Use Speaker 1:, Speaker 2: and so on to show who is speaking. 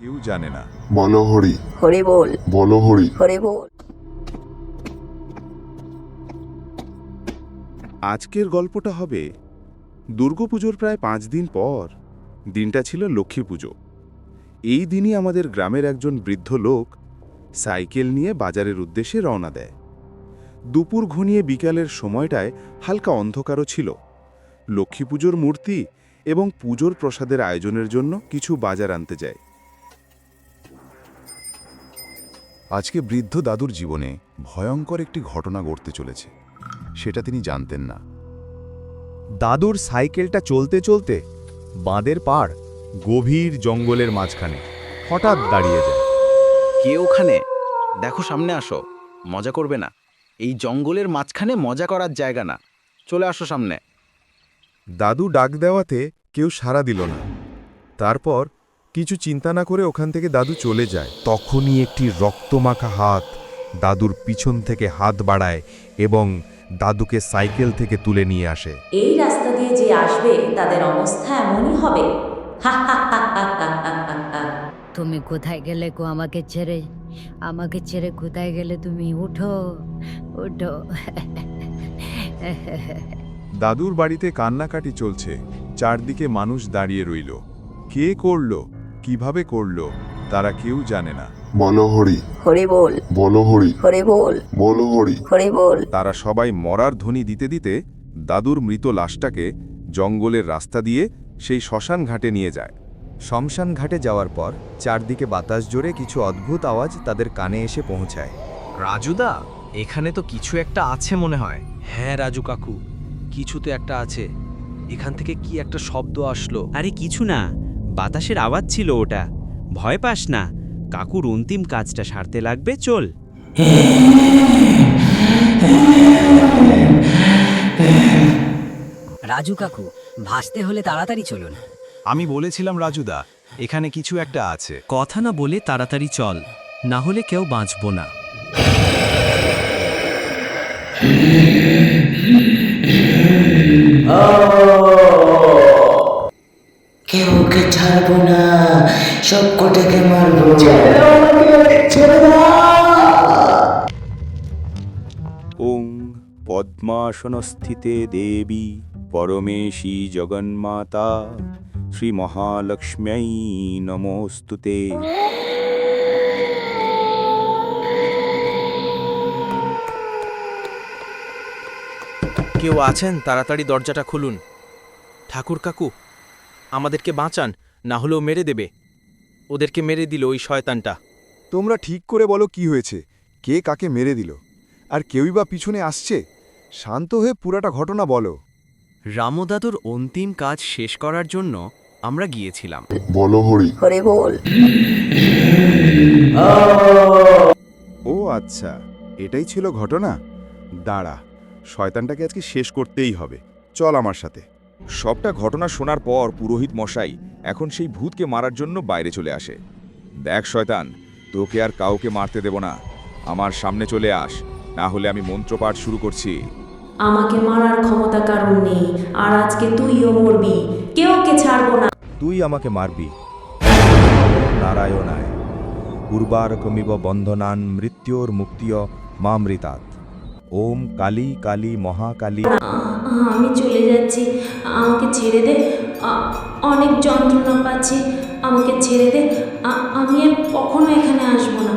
Speaker 1: কেউ জানে না।
Speaker 2: বলো হরি
Speaker 3: হরি বল।
Speaker 2: বলো হরি
Speaker 3: হরি বল।
Speaker 1: আজকের গল্পটা হবে দুর্গাপুজোর প্রায় পাঁচ দিন পর। দিনটা ছিল লক্ষ্মী পুজো। এই দিনই আমাদের গ্রামের একজন বৃদ্ধ লোক সাইকেল নিয়ে বাজারের উদ্দেশ্যে রওনা দেয়। দুপুর ঘনিয়ে বিকালের সময়টায় হালকা অন্ধকারও ছিল। লক্ষ্মী পুজোর মূর্তি এবং পুজোর প্রসাদের আয়োজনের জন্য কিছু বাজার আনতে যায়। আজকে বৃদ্ধ দাদুর জীবনে ভয়ঙ্কর একটি ঘটনা ঘটতে চলেছে, সেটা তিনি জানতেন না।
Speaker 4: দাদুর সাইকেলটা চলতে চলতে বাঁদের পাড় গভীর জঙ্গলের মাঝখানে হঠাৎ দাঁড়িয়ে যায়।
Speaker 5: কে ওখানে? দেখো সামনে আসো, মজা করবে না। এই জঙ্গলের মাঝখানে মজা করার জায়গা না। চলে আসো সামনে।
Speaker 1: দাদু ডাক দেওয়াতে কেউ সাড়া দিল না। তারপর কিছু চিন্তা না করে ওখান থেকে দাদু চলে যায়। তখনই একটি রক্তমাখা হাত দাদুর পিছন থেকে হাত বাড়ায় এবং দাদুকে সাইকেল থেকে তুলে নিয়ে আসে।
Speaker 6: এই রাস্তা দিয়ে যে আসবে তাদের অবস্থা এমনই হবে।
Speaker 7: তুমি কোথায় গেলে গো আমাকে ছেড়ে? আমাকে ছেড়ে কোথায় গেলে তুমি? উঠো উঠো।
Speaker 1: দাদুর বাড়িতে কান্নাকাটি চলছে। চারদিকে মানুষ দাঁড়িয়ে রইল। কে করল? কীভাবে করল? তারা কেউ জানে না।
Speaker 2: বলো হরি
Speaker 3: হরি বল।
Speaker 2: বলো হরি
Speaker 3: হরি বল।
Speaker 2: বলো হরি
Speaker 3: হরি বল।
Speaker 1: তারা সবাই মরার ধ্বনি দিতে দিতে দাদুর মৃত লাশটাকে জঙ্গলের রাস্তা দিয়ে সেই শ্মশান ঘাটে নিয়ে যায়।
Speaker 4: শ্মশান ঘাটে যাওয়ার পর চারদিকে বাতাস জোরে কিছু অদ্ভুত আওয়াজ তাদের কানে এসে পৌঁছায়।
Speaker 8: রাজুদা এখানে তো কিছু একটা আছে মনে হয়। হ্যাঁ রাজু কাকু। কিছু তো একটা আছে। এখান থেকে কি একটা শব্দ আসলো?
Speaker 9: আরে কিছু না বাতাসের আওয়াজ ছিল ওটা। ভয় পাস না কাকুর অন্তিম কাজটা সারতে লাগবে চল।
Speaker 10: রাজু কাকু ভাসতে হলে তাড়াতাড়ি চলুন।
Speaker 8: আমি বলেছিলাম রাজুদা এখানে কিছু একটা আছে।
Speaker 9: কথা না বলে তাড়াতাড়ি চল না হলে কেউ বাঁচব না।
Speaker 10: কেউকে ছাড়বো না। সব কটাকে মারবো।
Speaker 1: ওং পদ্মাসনস্থিতে দেবী পরমেশী জগন্মাতা শ্রীমহালক্ষ্ম্যৈ নমোস্তুতে।
Speaker 8: কেউ আছেন তাড়াতাড়ি দরজাটা খুলুন। ঠাকুর কাকু আমাদেরকে বাঁচান না হলেও মেরে দেবে। ওদেরকে মেরে দিল ওই শয়তানটা।
Speaker 1: তোমরা ঠিক করে বলো কি হয়েছে কে কাকে মেরে দিল আর কেউই বা পিছনে আসছে? শান্ত হয়ে পুরাটা ঘটনা বলো।
Speaker 8: রামদাদুর অন্তিম কাজ শেষ করার জন্য আমরা গিয়েছিলাম।
Speaker 2: বলো হরি।
Speaker 3: হরি বল।
Speaker 1: ও আচ্ছা এটাই ছিল ঘটনা। দাঁড়া শয়তানটাকে আজকে শেষ করতেই হবে। চল আমার সাথে। সবটা ঘটনা শোনার পর পুরোহিত মশাই এখন সেই ভূতকে মারার জন্য বাইরে চলে আসে। দেখ শয়তান তোকে আর কাউকে মারতে দেব না। আমার সামনে চলে আস না হলে আমি মন্ত্রপাঠ শুরু করছি।
Speaker 6: আমাকে মারার ক্ষমতা কারণ নেই আর আজকে তুইও মরবি। কেউ কে ছাড়বো না।
Speaker 4: তুই আমাকে মারবি। নারায়ণায়। উর্বারকমিব বন্ধনান মৃত্যুর মুক্তিয় মামৃতাৎ ওম কালী কালী মহাকালী।
Speaker 6: আমি চলে যাচ্ছি। আমাকে ছেড়ে দে। অনেক যন্ত্রণা পাচ্ছি। আমাকে ছেড়ে দে। আমি আর কখনো এখানে আসব না।